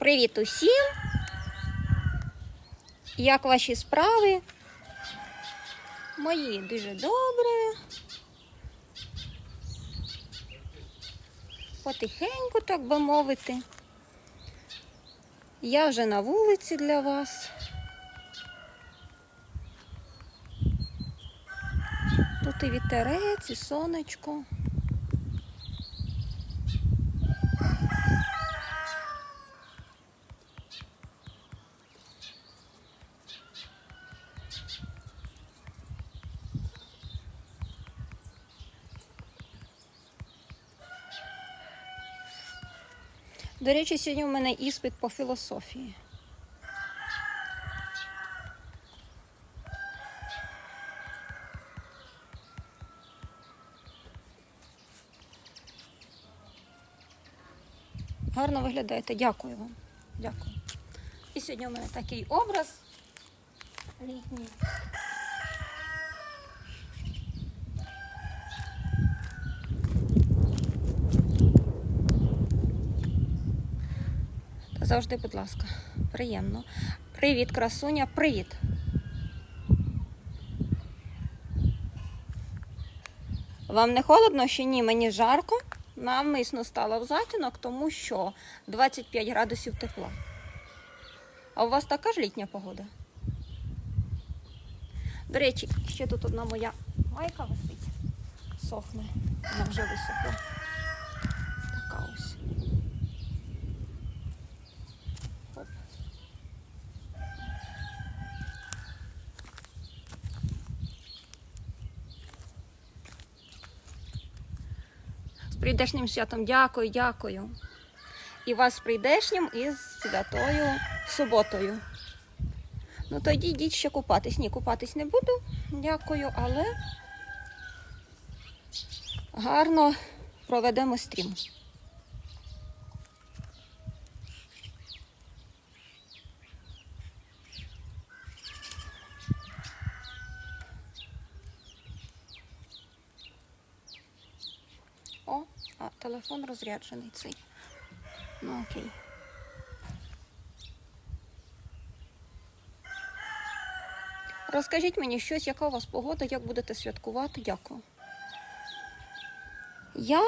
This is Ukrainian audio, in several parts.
Привіт усім! Як ваші справи? Мої дуже добре. Потихеньку, так би мовити. Я вже на вулиці для вас. Тут і вітерець, і сонечко. До речі, сьогодні у мене іспит по філософії. Гарно виглядаєте. Дякую вам. Дякую. І сьогодні у мене такий образ літній. Та завжди, будь ласка, приємно. Привіт, красуня, привіт. Вам не холодно ще ні, мені жарко. Навмисно стала в затінок, тому що 25 градусів тепла. А у вас така ж літня погода? До речі, ще тут одна моя майка висить. Сохне. Вона вже висохла. Така ось. Прийдешнім святом дякую, дякую. І вас з прийдешнім і з святою суботою. Ну тоді йдіть ще купатись. Ні, купатись не буду. Дякую, але гарно проведемо стрім. О, а телефон розряджений цей. Ну окей. Розкажіть мені щось, яка у вас погода, як будете святкувати? Дякую. Я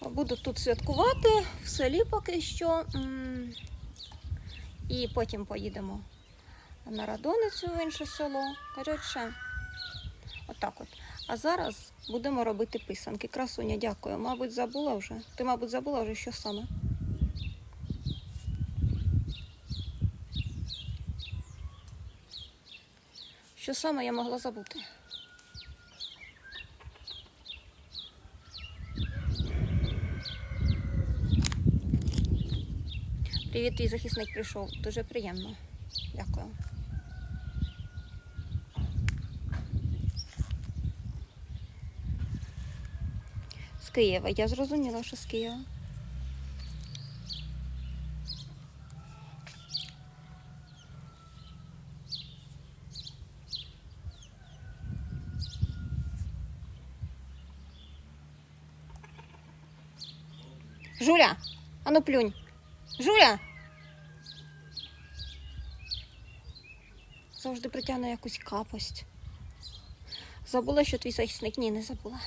буду тут святкувати в селі поки що. І потім поїдемо на Радоницю в інше село. Коротше, отак от. А зараз будемо робити писанки. Красуня, дякую. Мабуть, забула вже. Ти, мабуть, забула вже, що саме. Що саме я могла забути? Привіт, твій захисник прийшов. Дуже приємно. Дякую. З Києва. Я зрозуміла, що з Києва. Жуля, ану плюнь. Жуля. Завжди притягне якусь капость. Забула, що твій захисник. Ні, не забула.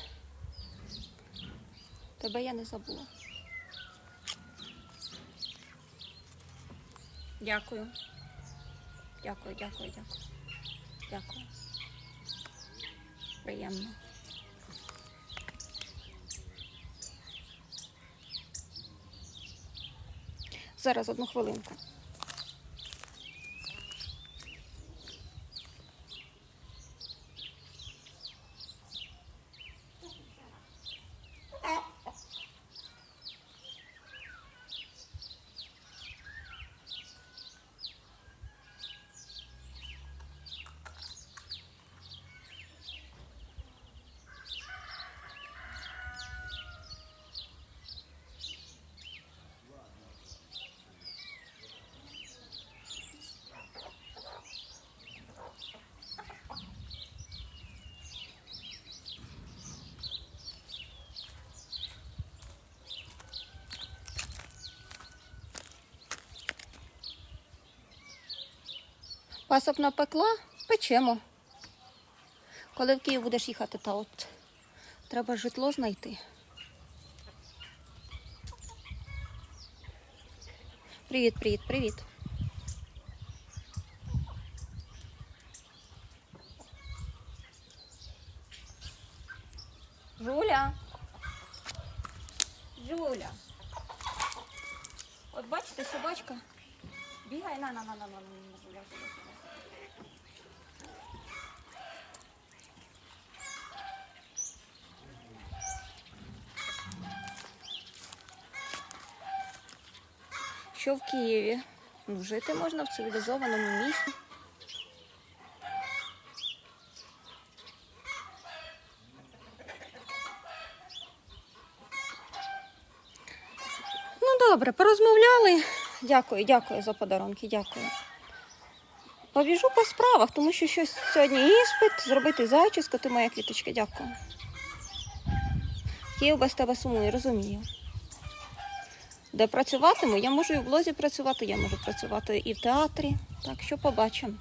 Тебе я не забула. Дякую. Дякую, дякую, дякую. Дякую. Приємно. Зараз одну хвилинку. Пасок напекла, печемо. Коли в Київ будеш їхати, та от треба житло знайти. Привіт, привіт, привіт. Жуля. Жуля. От бачите, собачка. Бігай на на на на на на на Що в Києві? Ну, жити можна в цивілізованому місті. Ну добре, порозмовляли. Дякую, дякую за подарунки, дякую. Побіжу по справах, тому що щось сьогодні іспит, зробити зачіску, ти моя квіточка, дякую. Київ без тебе сумую, розумію. Де працюватиму, я можу і в блозі працювати, я можу працювати і в театрі. Так що побачимо.